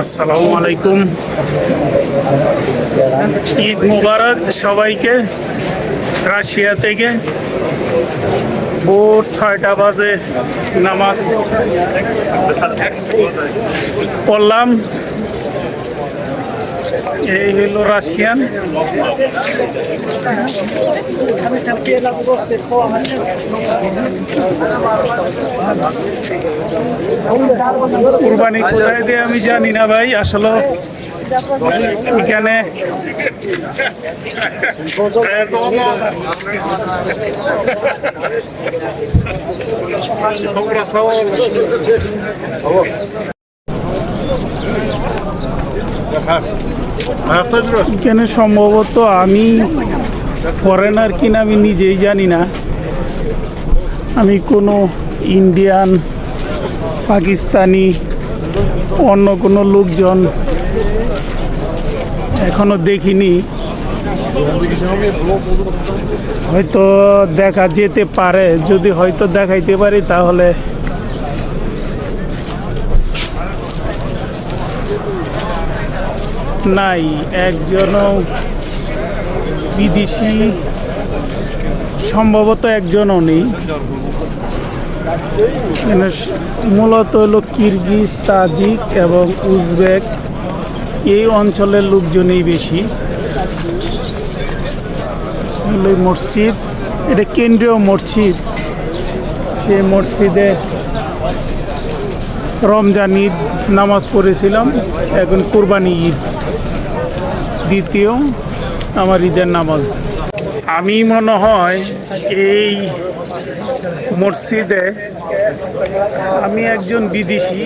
আসসালামু আলাইকুম ঈদ মুবারক সবাইকে। রাশিয়া থেকে ভোর ছয়টা বাজে নামাজ পড়লাম। এই হলো রাশিয়ান। কুরবানি কোথায় দিয়ে আমি জানি না ভাই আসলে এখানে এখানে সম্ভবত আমি ফরেনার কিনা আমি নিজেই জানি না। আমি কোনো ইন্ডিয়ান পাকিস্তানি অন্য কোনো লোকজন এখনও দেখিনি। হয়তো দেখা যেতে পারে, যদি হয়তো দেখাইতে পারি তাহলে। নাই, একজনও বিদেশি সম্ভবত একজনও নেই। মূলত হলো কিরগিজ, তাজিক এবং উজবেক। এই অঞ্চলের লোকজনই বেশি। মসজিদ, এটা কেন্দ্রীয় মসজিদ। সেই মসজিদে রমজান ঈদ, নামাজ পড়েছিলাম। এখন কুরবানি ঈদ, দ্বিতীয়। আমার ঈদের নামাজ। আমি মনে হয় এই মসজিদে আমি একজন বিদেশি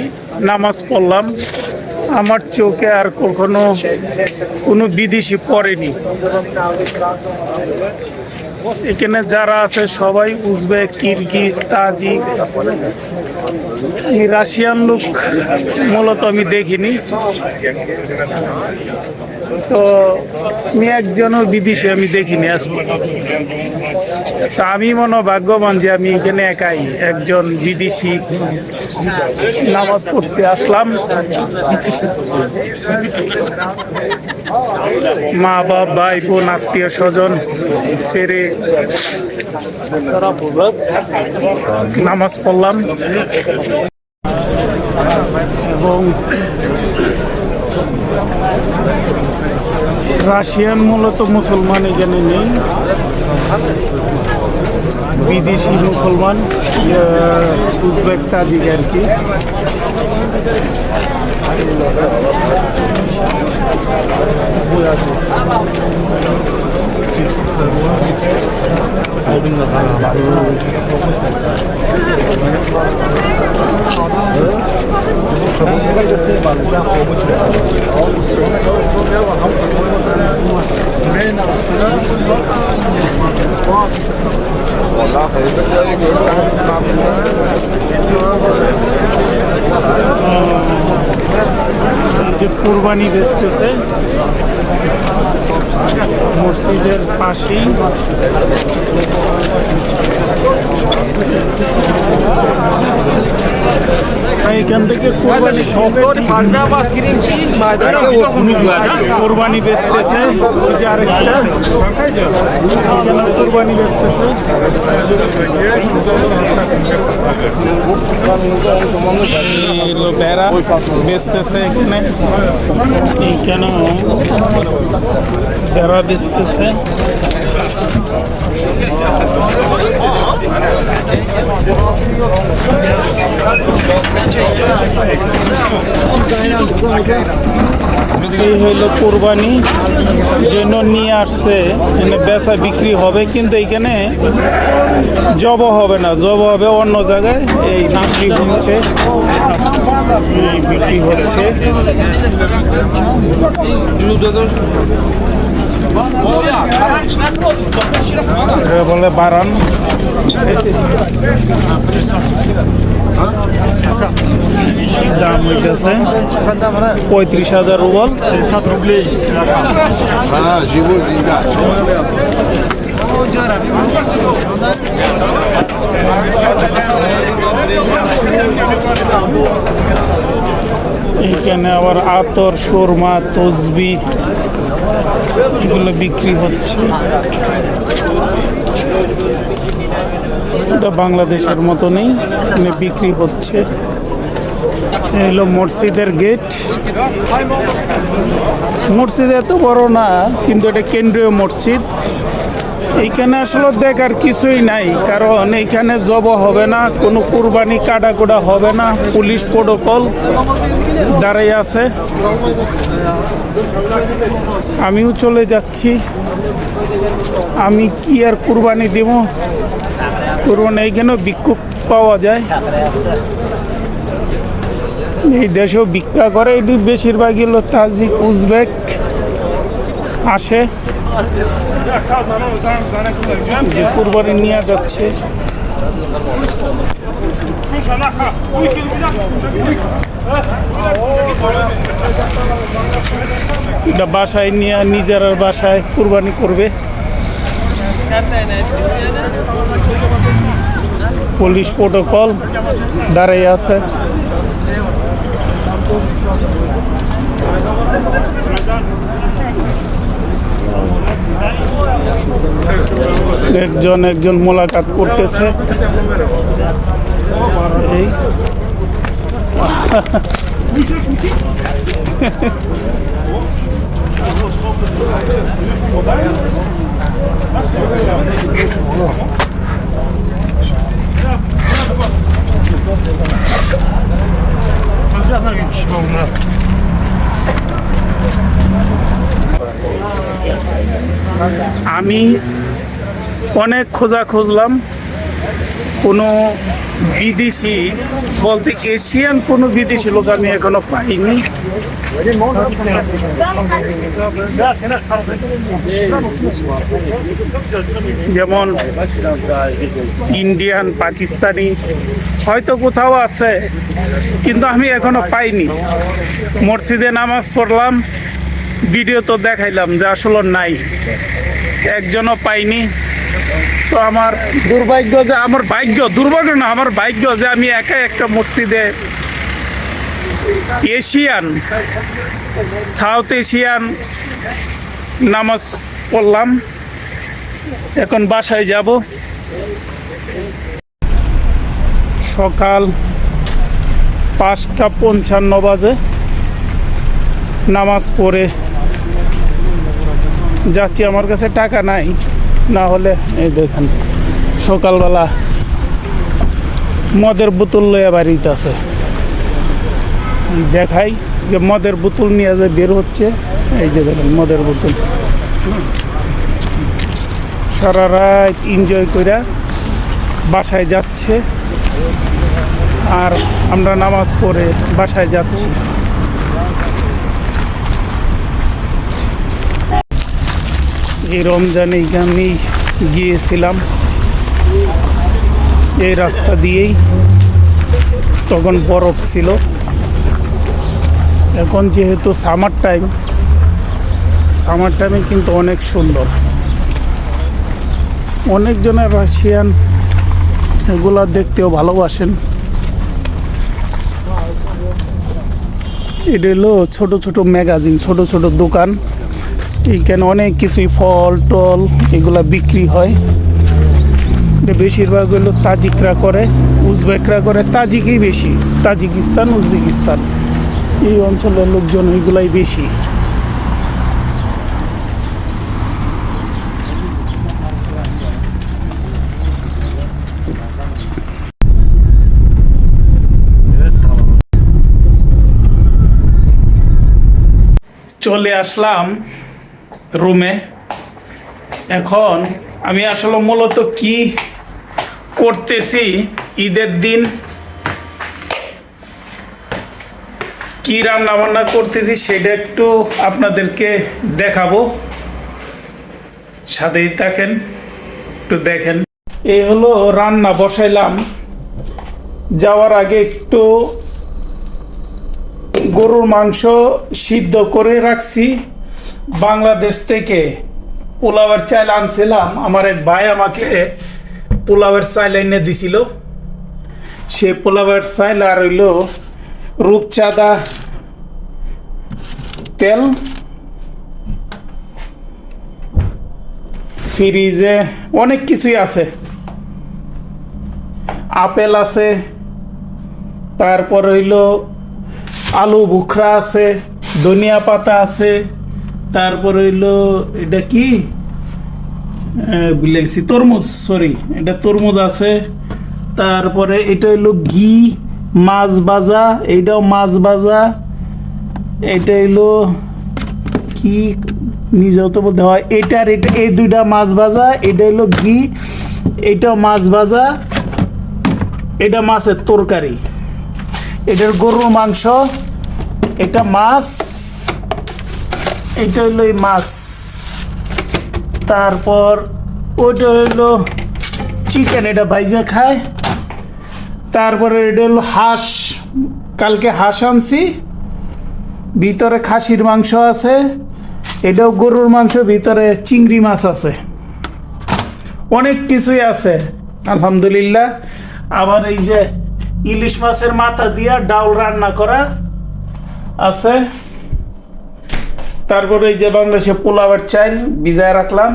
নামাজ পড়লাম। আমার চোখে আর কখনো কোনো বিদেশি পড়েনি। এখানে যারা আছে সবাই উজবেক, কিরগিজ, তাজিক রাশিয়ান লোক মূলত আমি দেখিনি তো আমি একজনও বিদেশি আমি দেখিনি আজ। তা আমি মনে ভাগ্যবান যে আমি এখানে একাই একজন বিদেশি নামাজ পড়তে আসলাম। মা বাপ, ভাই বোন, আত্মীয় স্বজন ছেড়ে নামাজ পড়লাম। এবং রাশিয়ান মূলত মুসলমান এখানে নেই। বিদেশি মুসলমান উজবেক তাজিক আর কি। যে কোরবানি বেচতেছে মসজিদের পাশেই। এখান থেকে কোরবানি হবে ঠিক। কোরবানি বেচতেছে। ওই যে আরেকটা। এখানে কোরবানি বেচতেছে। বেড়া বেচতেছে এখানে। এইখানে বেড়া বেচতেছে। এই হইল কোরবানি জন্য নিয়ে আসছে এখানে বেচা বিক্রি হবে, কিন্তু এখানে জব হবে না জব হবে অন্য জায়গায়। এই নামটি হচ্ছে বিক্রি হচ্ছে। বলে বারান দাম হইতেছে পঁয়ত্রিশ হাজার রুবল। হ্যাঁ এখানে আবার আতর শর্মা তসবি এগুলো বিক্রি হচ্ছে। এটা বাংলাদেশের মতনই এখানে বিক্রি হচ্ছে। এই হলো মসজিদের গেট। মসজিদ এত বড় না, কিন্তু এটা কেন্দ্রীয় মসজিদ। এইখানে আসলে দেখার কিছুই নাই, কারণ এইখানে জব হবে না, কোনো কুরবানি কাটাকুটা হবে না, পুলিশ প্রোটোকল দাঁড়াই আছে। আমিও চলে যাচ্ছি। আমি কি আর কুরবানি দিব? কুরবানি এইখানেও বিক্ষোভ পাওয়া যায়। এই দেশেও ভিক্ষা করে এটি বেশিরভাগই হলো তাজিক উজবেক আসে। কুরবানি নিয়ে যাচ্ছে। বাসায় নিয়ে নিজের বাসায় কুরবানি করবে। পুলিশ প্রোটোকল দাঁড়াই আছে। একজন একজন মোলাকাত করতেছে। আমি অনেক খোঁজা খুঁজলাম কোনো বিদেশি বলতে এশিয়ান কোনো বিদেশি লোক আমি এখনও পাইনি। যেমন ইন্ডিয়ান, পাকিস্তানি, হয়তো কোথাও আছে, কিন্তু আমি এখনও পাইনি। মসজিদে নামাজ পড়লাম, ভিডিও তো দেখাইলাম যে আসলে নাই। একজনও পাইনি। তো আমার দুর্ভাগ্য যে, আমার ভাগ্য, দুর্ভাগ্য না, আমার ভাগ্য যে আমি একা একটা মসজিদে এশিয়ান, সাউথ এশিয়ান নামাজ পড়লাম। এখন বাসায় যাব। সকাল পাঁচটা পঞ্চান্ন বাজে। নামাজ পড়ে যাচ্ছি। আমার কাছে টাকা নাই। না হলে এই দেখেন, সকালবেলা মদের বোতল লইয়া বাড়িতে আছে। দেখাই যে মদের বোতল নিয়ে যে বের হচ্ছে, এই যে দেখেন মদের বোতল। সারা রাত এনজয় করে বাসায় যাচ্ছে, আর আমরা নামাজ পড়ে বাসায় যাচ্ছি। এই রমজানে এইখানেই গিয়েছিলাম, এই রাস্তা দিয়েই তখন বরফ ছিল। এখন যেহেতু সামার টাইম সামার টাইমে কিন্তু অনেক সুন্দর। অনেকজনের রাশিয়ান এগুলা দেখতেও ভালোবাসেন। এটা হলো ছোটো ছোট ম্যাগাজিন ছোট ছোট দোকান। এইখানে অনেক কিছুই ফল, টল এগুলা বিক্রি হয়। বেশিরভাগ হলো তাজিকরা করে, উজবেকরা করে, তাজিকই বেশি। Tajikistan, Uzbekistan. এই অঞ্চলের লোকজন এগুলাই বেশি। চলে আসলাম রুমে। এখন আমি আসলে মূলত কি করতেছি, ঈদের দিন কি রান্না বান্না করতেছি সেটা একটু আপনাদেরকে দেখাবো। সাথেই থাকেন, একটু দেখেন। এই হলো রান্না বসাইলাম। যাওয়ার আগে একটু গরুর মাংস সিদ্ধ করে রাখছি। বাংলাদেশ থেকে পোলাওয়ের চাল আনছিলাম। আমার এক ভাই আমাকে পোলাওয়ের চাল এনে দিছিল। সে পোলাওয়ের চাল আর হইল রূপচাঁদা তেল। ফ্রিজে অনেক কিছুই আছে। আপেল আছে, তারপর হইল আলু বুখরা আছে, ধনিয়া পাতা আছে তারপর হইল, এটা কি? ভুলে তরমুজ সরি এটা তরমুজ আছে। তারপরে এটা হইল ঘি, মাছ ভাজা, এইটাও মাছ ভাজা। এটা হইল কি? নিজেও তো বলতে হয়, এটা আর এটা, এই দুইটা মাছ ভাজা, এটা হইল ঘি, এটাও মাছ ভাজা, এটা মাছের তরকারি। এটার গরুর মাংস, এটা মাছ এটা হইল মাছ। তারপর ওইটা হইল চিকেন এটা ভাইজা খায়। তারপরে এটা হলো হাঁস। কালকে হাঁস আনছি। ভিতরে খাসির মাংস আছে। এটাও গরুর মাংস, ভিতরে চিংড়ি মাছ আছে। অনেক কিছুই আছে, আলহামদুলিল্লাহ। আবার এই যে ইলিশ মাছের মাথা দিয়া ডাউল রান্না করা আছে। তারপরে এই যে বাংলাদেশে পোলাওয়ের চাল ভিজায় রাখলাম।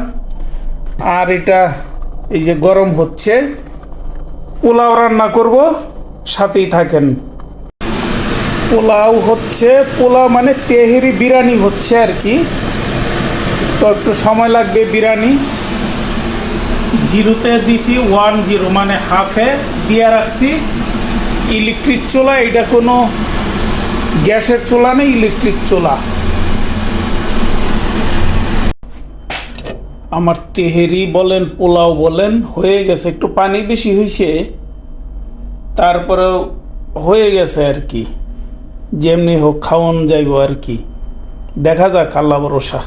আর এটা এই যে গরম হচ্ছে। পোলাও রান্না করব, সাথেই থাকেন। পোলাও হচ্ছে, পোলাও মানে তেহেরি বিরিয়ানি হচ্ছে আর কি। তো একটু সময় লাগবে বিরিয়ানি। জিরোতে দিছি ওয়ান জিরো মানে হাফে দিয়ে রাখছি। ইলেকট্রিক চোলা, এটা কোনো গ্যাসের চোলা নেই, ইলেকট্রিক চুলা। আমার তেহেরি বলেন, পোলাও বলেন, হয়ে গেছে, একটু পানি বেশি হয়েছে তারপরে হয়ে গেছে আর কি। যেমনি হোক, খাওয়ান যাইব আর কি। দেখা যাক, আল্লাহ ভরসা।